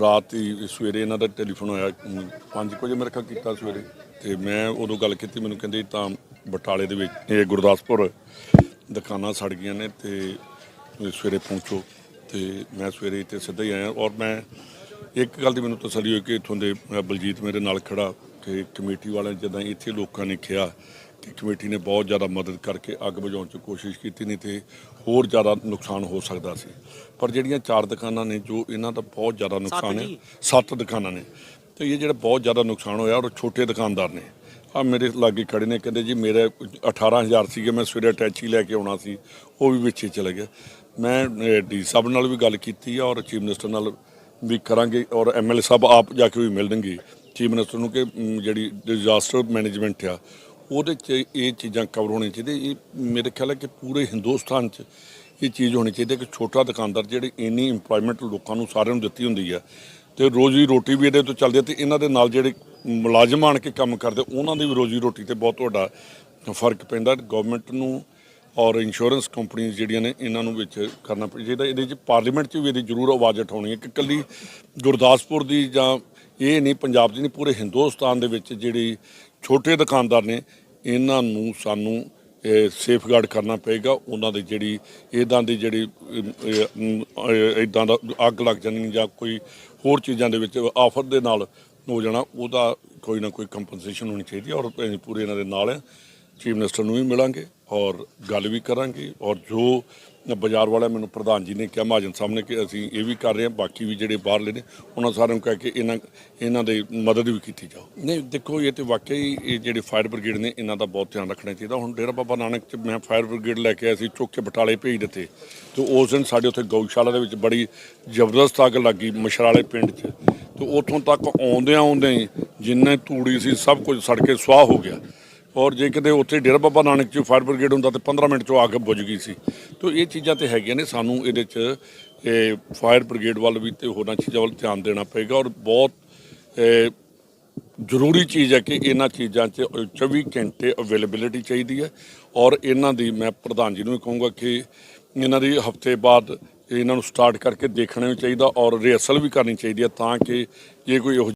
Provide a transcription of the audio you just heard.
ਰਾਤ ਹੀ ਸਵੇਰੇ ਇਹਨਾਂ ਦਾ ਟੈਲੀਫੋਨ ਆਇਆ 5 ਵਜੇ ਮੇਰੇ ਖਿਆਲ ਕੀਤਾ ਸਵੇਰੇ। ਤੇ ਮੈਂ ਉਦੋਂ ਗੱਲ ਕੀਤੀ, ਮੈਨੂੰ ਕਹਿੰਦੇ ਤਾਂ ਬਟਾਲੇ ਦੇ ਵਿੱਚ, ਇਹ ਗੁਰਦਾਸਪੁਰ ਦੁਕਾਨਾਂ ਸੜ ਗਈਆਂ ਨੇ ਤੇ ਸਵੇਰੇ ਪਹੁੰਚੋ। ਤੇ ਮੈਂ ਸਵੇਰੇ ਇੱਥੇ ਸਿੱਧਾ ਹੀ ਆਇਆ ਔਰ ਮੈਂ ਇੱਕ ਗੱਲ ਦੀ ਮੈਨੂੰ ਤਸੱਲੀ ਹੋਈ ਕਿ ਇੱਥੋਂ ਦੇ ਬਲਜੀਤ ਮੇਰੇ ਨਾਲ ਖੜਾ, ਕਿ ਕਮੇਟੀ ਵਾਲਿਆਂ ਜਦਾਂ ਇੱਥੇ ਲੋਕਾਂ ਨੇ ਕਿਹਾ ਕਿ ਕਮੇਟੀ ਨੇ ਬਹੁਤ ਜ਼ਿਆਦਾ ਮਦਦ ਕਰਕੇ ਅੱਗ ਬੁਝਾਉਣ 'ਚ ਕੋਸ਼ਿਸ਼ ਕੀਤੀ ਨਹੀਂ ਤੇ ਹੋਰ ਜ਼ਿਆਦਾ ਨੁਕਸਾਨ ਹੋ ਸਕਦਾ ਸੀ। ਪਰ ਜਿਹੜੀਆਂ ਚਾਰ ਦੁਕਾਨਾਂ ਨੇ ਜੋ ਇਹਨਾਂ ਦਾ ਬਹੁਤ ਜ਼ਿਆਦਾ ਨੁਕਸਾਨ ਹੈ। ਸੱਤ ਦੁਕਾਨਾਂ ਨੇ। ਤੇ ਇਹ ਜਿਹੜਾ ਬਹੁਤ ਜ਼ਿਆਦਾ ਨੁਕਸਾਨ ਹੋਇਆ ਔਰ ਛੋਟੇ ਦੁਕਾਨਦਾਰ ਨੇ। ਆ ਮੇਰੇ ਲਾਗੇ ਖੜੇ ਨੇ ਕਹਿੰਦੇ ਜੀ ਮੇਰੇ 18000 ਸੀਗੇ ਮੈਂ ਸਵੇਰੇ ਅਟੈਚੀ ਲੈ ਕੇ ਆਉਣਾ ਸੀ ਉਹ ਵੀ ਵਿੱਚੇ ਚਲੇ ਗਿਆ ਮੈਂ ਡੀ ਸਾਹਿਬ ਨਾਲ ਵੀ ਗੱਲ ਕੀਤੀ ਆ ਔਰ ਚੀਫ ਮਿਨਿਸਟਰ ਨਾਲ ਵੀ ਕਰਾਂਗੇ ਔਰ ਐਮਐਲਏ ਸਾਹਿਬ ਆਪ ਜਾ ਕੇ ਵੀ ਮਿਲਣਗੇ। ਚੀਫ ਮਿਨਿਸਟਰ ਨੂੰ ਕਿ ਜਿਹੜੀ ਡਿਜ਼ਾਸਟਰ ਮੈਨੇਜਮੈਂਟ ਆ ਉਹਦੇ 'ਚ ਇਹ ਚੀਜ਼ਾਂ ਕਵਰ ਹੋਣੀਆਂ ਚਾਹੀਦੀਆਂ। ਇਹ ਮੇਰੇ ਖਿਆਲ ਹੈ ਕਿ ਪੂਰੇ ਹਿੰਦੁਸਤਾਨ 'ਚ ਇਹ ਚੀਜ਼ ਹੋਣੀ ਚਾਹੀਦੀ ਹੈ ਕਿ ਛੋਟਾ ਦੁਕਾਨਦਾਰ ਜਿਹੜੇ ਇੰਨੀ ਇੰਪਲੋਇਮੈਂਟ ਲੋਕਾਂ ਨੂੰ ਸਾਰਿਆਂ ਨੂੰ ਦਿੱਤੀ ਹੁੰਦੀ ਆ ਤੇ ਰੋਜ਼ੀ ਰੋਟੀ ਵੀ ਇਹਦੇ ਤੋਂ ਚੱਲਦੀ ਹੈ ਤੇ ਇਹਨਾਂ ਦੇ ਨਾਲ ਜਿਹੜੇ ਮੁਲਾਜ਼ਮ ਆਣ ਕੇ ਕੰਮ ਕਰਦੇ, ਉਹਨਾਂ ਦੀ ਵੀ ਰੋਜ਼ੀ ਰੋਟੀ ਤੇ ਬਹੁਤ ਵੱਡਾ ਫ਼ਰਕ ਪੈਂਦਾ। ਗਵਰਨਮੈਂਟ ਨੂੰ ਔਰ ਇੰਸ਼ੋਰੈਂਸ ਕੰਪਨੀਆਂ ਜਿਹੜੀਆਂ ਨੇ, ਇਹਨਾਂ ਨੂੰ ਵਿੱਚ ਕਰਨਾ ਚਾਹੀਦਾ। ਇਹਦੇ ਵਿੱਚ ਪਾਰਲੀਮੈਂਟ 'ਚ ਵੀ ਇਹਦੀ ਜ਼ਰੂਰ ਆਵਾਜ਼ ਉਠਾਉਣੀ ਹੈ ਕਿ ਕੱਲੀ ਗੁਰਦਾਸਪੁਰ ਦੀ ਜਾਂ ਇਹ ਨਹੀਂ, ਪੰਜਾਬ ਦੀ ਨਹੀਂ, ਪੂਰੇ ਹਿੰਦੁਸਤਾਨ ਦੇ ਵਿੱਚ ਜਿਹੜੀ ਛੋਟੇ ਦੁਕਾਨਦਾਰ ਨੇ ਇਹਨਾਂ ਨੂੰ ਸਾਨੂੰ ਸੇਫਗਾਰਡ ਕਰਨਾ ਪਏਗਾ ਉਹਨਾਂ ਦੀ ਜਿਹੜੀ ਇਦਾਂ ਦੀ ਜਿਹੜੀ ਇਦਾਂ ਦਾ ਅੱਗ ਲੱਗ ਜਾਣੀ ਜਾਂ ਕੋਈ ਹੋਰ ਚੀਜ਼ਾਂ ਦੇ ਵਿੱਚ ਆਫਰ ਦੇ ਨਾਲ ਹੋ ਜਾਣਾ, ਉਹਦਾ ਕੋਈ ਨਾ ਕੋਈ ਕੰਪਨਸੇਸ਼ਨ ਹੋਣੀ ਚਾਹੀਦੀ ਹੈ ਔਰ ਅਸੀਂ ਪੂਰੇ ਇਹਨਾਂ ਦੇ ਨਾਲ ਹਾਂ। ਚੀਫ ਮਿਨਿਸਟਰ ਨੂੰ ਵੀ ਮਿਲਾਂਗੇ ਔਰ ਗੱਲ ਵੀ ਕਰਾਂਗੇ ਔਰ ਜੋ ਬਾਜ਼ਾਰ ਵਾਲਾ ਮੈਨੂੰ ਪ੍ਰਧਾਨ ਜੀ ਨੇ ਕਿਹਾ, ਮਹਾਜਨ ਸਾਹਿਬ ਨੇ ਕਿ ਅਸੀਂ ਇਹ ਵੀ ਕਰ ਰਹੇ ਹਾਂ, ਬਾਕੀ ਵੀ ਜਿਹੜੇ ਬਾਹਰਲੇ ਨੇ, ਉਹਨਾਂ ਸਾਰਿਆਂ ਨੂੰ ਕਹਿ ਕੇ ਇਹਨਾਂ ਇਹਨਾਂ ਦੇ ਮਦਦ ਵੀ ਕੀਤੀ ਜਾਓ ਨਹੀਂ, ਦੇਖੋ ਇਹ ਤੇ ਵਾਕਈ ਇਹ ਜਿਹੜੇ ਫਾਇਰ ਬ੍ਰਿਗੇਡ ਨੇ, ਇਹਨਾਂ ਦਾ ਬਹੁਤ ਧਿਆਨ ਰੱਖਣਾ ਚਾਹੀਦਾ। ਹੁਣ ਡੇਰਾ ਬਾਬਾ ਨਾਨਕ ਚ ਮੈਂ ਫਾਇਰ ਬ੍ਰਿਗੇਡ ਲੈ ਕੇ ਆਇਆ ਸੀ, ਚੁੱਕ ਕੇ ਬਟਾਲੇ ਭੇਜ ਦਿੱਤੇ। ਤੇ ਉਸ ਦਿਨ ਸਾਡੇ ਉੱਥੇ ਗਊਸ਼ਾਲਾ ਦੇ ਵਿੱਚ ਬੜੀ ਜ਼ਬਰਦਸਤ ਅੱਗ ਲੱਗੀ ਮਸ਼ਰਾਲੇ ਪਿੰਡ 'ਚ। ਤੇ ਉੱਥੋਂ ਤੱਕ ਆਉਂਦਿਆਂ ਆਉਂਦਿਆਂ ਹੀ ਜਿੰਨੇ ਧੂੜੀ ਸੀ, ਸਭ ਕੁਝ ਸੜ ਕੇ ਸੁਆਹ ਹੋ ਗਿਆ। ਔਰ ਜੇ ਕਿਤੇ ਉੱਥੇ ਡੇਰਾ ਬਾਬਾ ਨਾਨਕ ਚ ਫਾਇਰ ਬ੍ਰਿਗੇਡ ਹੁੰਦਾ ਤੇ 15 ਮਿੰਟ ਚੋਂ ਆ ਕੇ ਬੁਝ ਗਈ ਸੀ। ਤੋ ਇਹ ਚੀਜ਼ਾਂ ਤੇ ਹੈਗੀਆਂ ਨੇ, ਸਾਨੂੰ ਇਹਦੇ ਚ, ਇਹ ਫਾਇਰ ਬ੍ਰਿਗੇਡ ਵੱਲ ਵੀ ਤੇ ਹੋਰਾਂ ਚੀਜ਼ਾਂ ਵੱਲ ਧਿਆਨ ਦੇਣਾ ਪਏਗਾ ਔਰ ਬਹੁਤ ਜ਼ਰੂਰੀ ਚੀਜ਼ ਹੈ ਕਿ ਇਹਨਾਂ ਚੀਜ਼ਾਂ 'ਚ 24 ਘੰਟੇ ਅਵੇਲੇਬਿਲਿਟੀ ਚਾਹੀਦੀ ਹੈ ਔਰ ਇਹਨਾਂ ਦੀ ਮੈਂ ਪ੍ਰਧਾਨ ਜੀ ਨੂੰ ਵੀ ਕਹੂੰਗਾ ਕਿ ਇਹਨਾਂ ਦੀ ਹਫ਼ਤੇ ਬਾਅਦ ਇਹਨਾਂ ਨੂੰ ਸਟਾਰਟ ਕਰਕੇ ਦੇਖਣਾ ਵੀ ਚਾਹੀਦਾ ਔਰ ਰਿਹਰਸਲ ਵੀ ਕਰਨੀ ਚਾਹੀਦੀ ਹੈ ਤਾਂ ਕਿ ਜੇ ਕੋਈ ਇਹੋ